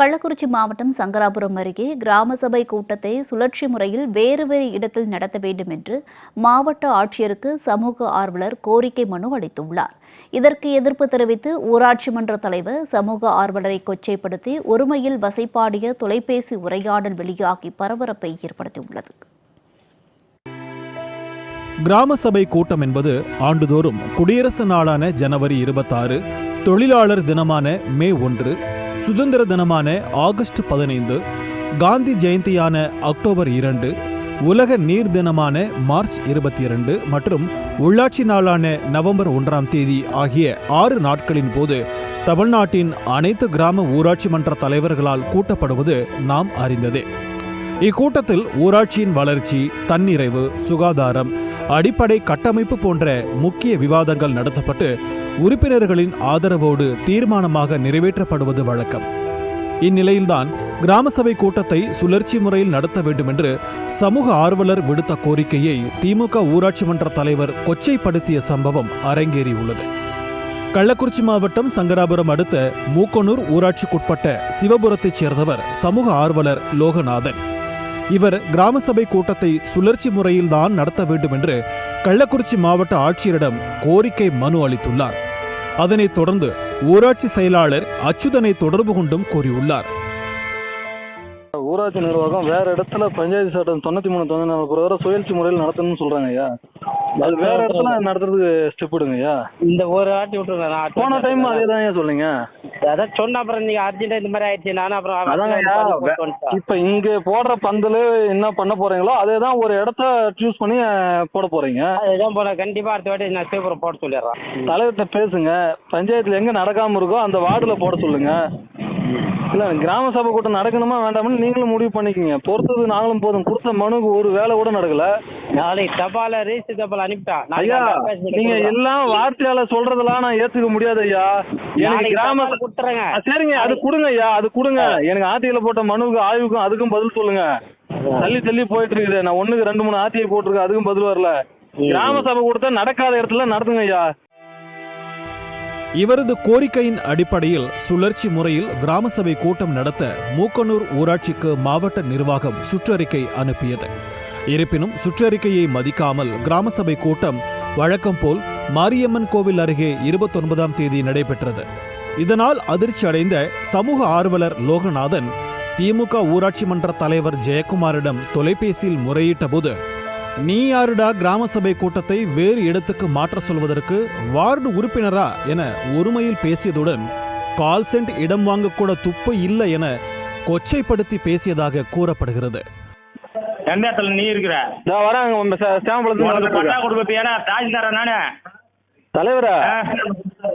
கள்ளக்குறிச்சி மாவட்டம் சங்கராபுரம் அருகே கிராம சபை கூட்டத்தை சுழற்சி முறையில் வேறு வேறு இடத்தில் நடத்த வேண்டும் என்று மாவட்ட ஆட்சியருக்கு சமூக ஆர்வலர் கோரிக்கை மனு அளித்துள்ளார். இதற்கு எதிர்ப்பு தெரிவித்து ஊராட்சி மன்ற தலைவர் சமூக ஆர்வலரை கொச்சைப்படுத்தி ஒருமையில் வசைப்பாடிய தொலைபேசி உரையாடல் வெளியாகி பரபரப்பை ஏற்படுத்தியுள்ளது. கிராம சபை கூட்டம் என்பது ஆண்டுதோறும் குடியரசு நாளான ஜனவரி இருபத்தாறு தொழிலாளர் தினமான மே ஒன்று சுதந்திர தினமான ஆகஸ்ட் பதினைந்து காந்தி ஜெயந்தியான அக்டோபர் இரண்டு உலக நீர் தினமான மார்ச் இருபத்தி இரண்டு மற்றும் உள்ளாட்சி நாளான நவம்பர் ஒன்றாம் தேதி ஆகிய ஆறு நாட்களின் போது தமிழ்நாட்டின் அனைத்து கிராம ஊராட்சி மன்ற தலைவர்களால் கூட்டப்படுவது நாம் அறிந்ததே. இக்கூட்டத்தில் ஊராட்சியின் வளர்ச்சி தன்னிறைவு சுகாதாரம் அடிப்படை கட்டமைப்பு போன்ற முக்கிய விவாதங்கள் நடத்தப்பட்டு உறுப்பினர்களின் ஆதரவோடு தீர்மானமாக நிறைவேற்றப்படுவது வழக்கம். இந்நிலையில்தான் கிராம சபை கூட்டத்தை சுழற்சி முறையில் நடத்த வேண்டும் என்று சமூக ஆர்வலர் விடுத்த கோரிக்கையை திமுக ஊராட்சி மன்ற தலைவர் கொச்சைப்படுத்திய சம்பவம் அரங்கேறியுள்ளது. கள்ளக்குறிச்சி மாவட்டம் சங்கராபுரம் அடுத்த மூக்கனூர் ஊராட்சிக்குட்பட்ட சிவபுரத்தைச் சேர்ந்தவர் சமூக ஆர்வலர் லோகநாதன். இவர் கிராம சபை கூட்டத்தை சுழற்சி முறையில்தான் நடத்த வேண்டும் என்று கள்ளக்குறிச்சி மாவட்ட ஆட்சியரிடம் கோரிக்கை மனு அளித்துள்ளார். அதனைத் தொடர்ந்து ஊராட்சி செயலாளர் அச்சுதனை தொடர்பு கொண்டும் கூறியுள்ளார். ஊராட்சி நிர்வாகம் வேற இடத்துல பஞ்சாயத்து சட்டம் தொண்ணூத்தி மூணு தொண்ணூத்தி நாலு பிரகாரம் சுயேட்சை முறையில் நடத்தணும்னு சொல்றாங்க ஐயா. அது வேற இடத்துல நடத்துறதுக்கு ஸ்டெப் எடுங்க ஐயா. இந்த ஒரு ஆட்டி விட்டுருங்க போன டைம் அதே தான் ஐயா சொன்னீங்க அதான் சொன்ன அப்புறம் நீங்க அர்ஜென்டா இந்த மாதிரி ஆயிடுச்சு நானும் அப்புறம் இப்ப இங்க போடுற பந்தல் என்ன பண்ண போறீங்களோ அதே தான் ஒரு இடத்த சூஸ் பண்ணி போட போறீங்க. அதுதான் போன கண்டிப்பா அடுத்த வாட்டி நான் சிவபுரம் போட சொல்லிடுறேன். தலைவர்கிட்ட பேசுங்க. பஞ்சாயத்துல எங்க நடக்காம இருக்கோ அந்த வார்டுல போட சொல்லுங்க. இல்ல கிராம சபை கூட்டம் நடக்கணுமா வேண்டாம்னு நீங்களும் முடிவு பண்ணிக்கங்க. பொறுத்தது நாங்களும் போதும். கொடுத்த மனுக்கு ஒரு வேலை கூட நடக்கல. நாளைக்கு தபால ரீஸ் தபால் அனுப்பிட்டான் ஐயா நீங்க எல்லாம் வார்த்தையால சொல்றதெல்லாம் நான் ஏத்துக்க முடியாது ஐயா. எனக்கு கிராம கொடுத்துறேங்க சரிங்க அது கொடுங்க ஐயா அது கொடுங்க. எனக்கு ஆர்டிஐல போட்ட மனுவுக்கு ஆய்வுக்கும் அதுக்கும் பதில் சொல்லுங்க. தள்ளி தள்ளி போயிட்டு இருக்குது நான் ஒண்ணுக்கு ரெண்டு மூணு ஆர்டிஐ போட்டிருக்கேன் அதுக்கும் பதில் வரல. கிராம சபை கொடுத்தா நடக்காத இடத்துல நடத்துங்க ஐயா. இவரது கோரிக்கையின் அடிப்படையில் சுழற்சி முறையில் கிராம சபை கூட்டம் நடத்த மூக்கனூர் ஊராட்சிக்கு மாவட்ட நிர்வாகம் சுற்றறிக்கை அனுப்பியது. இருப்பினும் சுற்றறிக்கையை மதிக்காமல் கிராம சபை கூட்டம் வழக்கம் போல் மாரியம்மன் கோவில் அருகே இருபத்தொன்பதாம் தேதி நடைபெற்றது. இதனால் அதிர்ச்சி அடைந்த சமூக ஆர்வலர் லோகநாதன் திமுக ஊராட்சி மன்ற தலைவர் ஜெயக்குமாரிடம் தொலைபேசியில் முறையிட்டபோது நீ யாருடா கிராம சபை கூட்டத்தை வேறு இடத்துக்கு மாற்ற சொல்வதற்கு வார்டு உறுப்பினரா என ஒருமையில் பேசியதுடன் கால் சென்ட் இடம் வாங்கக்கூட துப்பு இல்லை என கொச்சைப்படுத்தி பேசியதாக கூறப்படுகிறது எந்த இடத்துல நீ இருக்கிற பட்டா நானு தலைவரா ஆ?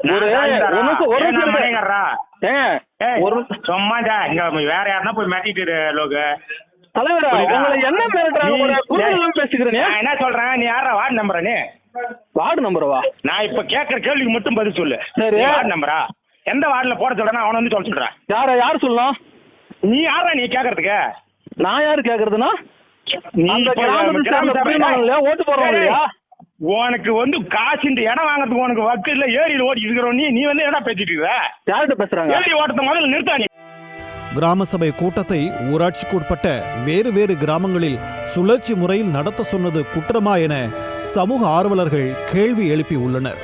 ஒரு- நான் தாசில்தாரா? ஒரு நிமிஷம், ஒரு ஏன் நான் நிமிஷம் இரு. மணியக்காரரா? ஏங்க ஏய், ஒரு சும்மா டா, இங்க வேற யாருன்னா போய் மாட்டிட்டு இரு, லோகு தலைவரா புரியுதா? உங்களை என்ன மிரட்டுறாங்க நான் என்ன சொல்றேன்? நீ யாரா வார்டு நம்பரா நீ? வார்டு நம்பரவா நான் இப்ப கேக்குற கேள்விக்கு மட்டும் பதில் சொல்லு. சரி. நீ வார்டு நம்பரா எந்த வார்டுல போட சொல்றேன் அவனை வந்து சொல்ல சொல்றேன் யார யார் சொல்லலாம் நீ யாரா நீ கேக்குறதுக்கு? நான் யாரு கேக்குறதுன்னா? நீ அந்த இப்ப கிராமத்தை கிராம சேர்ந்த சபை- குடிமகன் இல்லையா? ஓட்டு போடுறவங்க. இல்லையா? உனக்கு வந்து காசு இந்த இடம் வாங்குறதுக்கு உனக்கு வக்கு இல்ல ஏரியில் ஓடி இருக்கிறோம் நீ நீ வந்து என்ன பேசிட்டு இருக்க? யார்கிட்ட பேசுறாங்க? ஏரி ஓட்டத்தை முதல்ல நிறுத்தா நீ கிராம சபை கூட்டத்தை ஊராட்சிக்குட்பட்ட வேறு வேறு கிராமங்களில் சுழற்சி முறையில் நடத்த சொன்னது குற்றமா என சமூக ஆர்வலர்கள் கேள்வி எழுப்பி உள்ளனர்